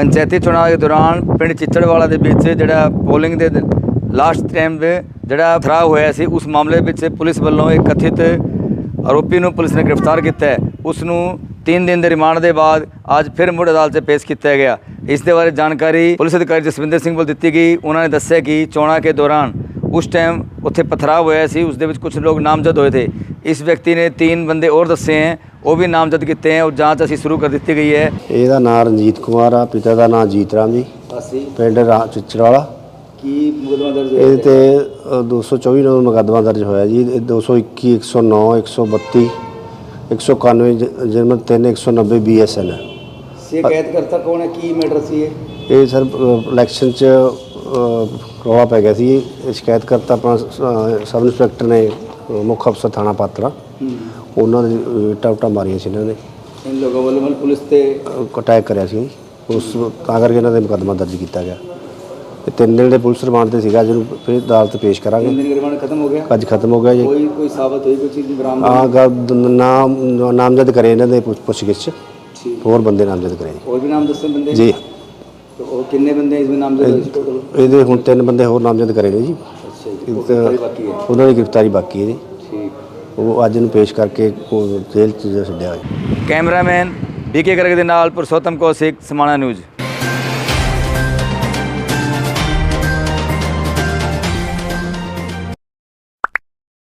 ਪੰਚਾਇਤੀ ਚੋਣਾਂ ਦੇ ਦੌਰਾਨ ਪਿੰਡ ਚਿੱਚੜਵਾਲਾ ਦੇ ਵਿੱਚ ਜਿਹੜਾ ਪੋਲਿੰਗ ਦੇ ਲਾਸਟ ਟਾਈਮ ਜਿਹੜਾ ਖਰਾਬ ਹੋਇਆ ਸੀ, ਉਸ ਮਾਮਲੇ ਵਿੱਚ ਪੁਲਿਸ ਵੱਲੋਂ ਇੱਕ ਕਥਿਤ ਆਰੋਪੀ ਨੂੰ ਪੁਲਿਸ ਨੇ ਗ੍ਰਿਫਤਾਰ ਕੀਤਾ ਹੈ। ਉਸ ਨੂੰ 3 ਦਿਨ ਦੇ ਰਿਮਾਂਡ ਦੇ ਬਾਅਦ ਅੱਜ ਫਿਰ ਮੁੜ ਅਦਾਲਤ 'ਚ ਪੇਸ਼ ਕੀਤਾ ਗਿਆ। ਇਸ ਦੇ ਬਾਰੇ ਜਾਣਕਾਰੀ ਪੁਲਿਸ ਅਧਿਕਾਰੀ ਜਸਵਿੰਦਰ ਸਿੰਘ ਵੱਲ ਦਿੱਤੀ ਗਈ। ਉਹਨਾਂ ਨੇ ਦੱਸਿਆ ਕਿ ਚੋਣਾਂ ਦੇ ਦੌਰਾਨ ਉਸ ਟਾਈਮ ਉੱਥੇ ਪਥਰਾਵ ਹੋਇਆ ਸੀ, ਉਸ ਦੇ ਵਿੱਚ ਕੁਝ ਲੋਕ ਨਾਮਜ਼ਦ ਹੋਏ ਥੇ। ਇਸ ਵਿਅਕਤੀ ਨੇ तीन ਬੰਦੇ ਹੋਰ ਦੱਸੇ ਹੈ ਉਹ ਵੀ ਨਾਮਜ਼ਦ ਕੀਤੇ ਹੈ ਔਰ ਜਾਂਚ ਅਸੀਂ ਸ਼ੁਰੂ ਕਰ ਦਿੱਤੀ ਗਈ ਹੈ। ਇਹਦਾ ਨਾਮ ਰਣਜੀਤ ਕੁਮਾਰ ਆ ਪਿਤਾ ਦਾ ਨਾਮ ਜੀਤ ਰਾਮ ਜੀ। ਅਸੀਂ? ਪਿੰਡ ਰਾ ਚਿਚੜਵਾਲਾ। ਕੀ ਮੁਕਦਮਾ ਦਰਜ ਇਹਦੇ ਤੇ ਅ, 224 ਨੰਬਰ ਮੁਕੱਦਮਾ ਦਰਜ ਹੋਇਆ ਜੀ। ਇਹ 221 109 132 191 ਜ- ਜਨਮ 3 190 ਬੀਐਸਐਨ ਸ਼ਿਕਾਇਤ ਕਰਤਾ ਕੌਣ ਹੈ? ਕੀ ਮੈਟਰ ਸੀ ਇਹ? ਇਹ ਸਰ ਇਲੈਕਸ਼ਨ ਚ ਰੌਲਾ ਪੈ ਗਿਆ ਸੀ ਸ਼ਿਕਾਇਤ ਕਰਤਾ ਆਪਣਾ ਸਬ ਇੰਸਪੈਕਟਰ ਨੇ ਅ, ਮੁੱਖ ਅਫਸਰ ਥਾਣਾ ਪਾਤਰਾ। ਉਹਨਾਂ ਦੇ ਇੱਟਾਂ ਉੱਟਾਂ ਮਾਰੀਆਂ ਸੀ ਇਹਨਾਂ ਨੇ। ਇਨ ਲੋਕਾਂ ਵੱਲੋਂ ਮਤਲਬ ਪੁਲਿਸ ਤੇ ਅਟੈਕ ਕਰਿਆ ਸੀ। ਉਸ ਤਾਂ ਕਰਕੇ ਇਹਨਾਂ ਦੇ ਮੁਕੱਦਮਾ ਦਰਜ ਕੀਤਾ ਗਿਆ। ਤੇ ਤਿੰਨ ਦਿਨ ਦੇ ਪੁਲਿਸ ਰਿਮਾਂਡ ਤੇ ਸੀਗਾ ਜਿਹਨੂੰ ਫਿਰ ਅਦਾਲਤ ਪੇਸ਼ ਕਰਾਂਗੇ। ਦਿਨ ਰਿਮਾਂਡ ਖਤਮ ਹੋ ਗਿਆ? ਅੱਜ ਖਤਮ ਹੋ ਗਿਆ ਜੀ। ਕੋਈ ਕੋਈ ਸਾਬਤ ਹੋਈ ਕੋਈ ਚੀਜ਼ ਬਰਾਮਦ? ਆ ਗੱਲ ਨਾਮ ਨਾਮਜ਼ਦ ਕਰੇ ਇਹਨਾਂ ਦੇ ਪੁੱਛ ਪੁੱਛਗਿੱਛ ਚ ਹੋਰ ਬੰਦੇ ਨਾਮਜ਼ਦ ਕਰੇ ਹੋਰ ਵੀ ਨਾਮ ਦੱਸੇ ਬੰਦੇ? ਜੀ। ਉਹ ਕਿੰਨੇ ਬੰਦੇ ਨਾਮਜ਼ਦ ਇਹਦੇ ਹੁਣ ਤਿੰਨ ਬੰਦੇ ਹੋਰ ਨਾਮਜ਼ਦ ਕਰੇ ਨੇ ਜੀ। ਉਹਨਾਂ ਦੀ ਗ੍ਰਿਫਤਾਰੀ ਬਾਕੀ ਹੈ ਜੀ। ਉਹ ਅੱਜ ਨੂੰ ਪੇਸ਼ ਕਰਕੇ ਉਹ ਜੇਲ੍ਹ ਚ ਛੱਡਿਆ ਹੋਇਆ। ਕੈਮਰਾਮੈਨ ਬੀਕੇ ਗਰਗ ਦੇ ਨਾਲ ਪੁਰਸ਼ੋਤਮ ਕੌਸ਼ਿਕ ਸਮਾਣਾ ਨਿਊਜ਼।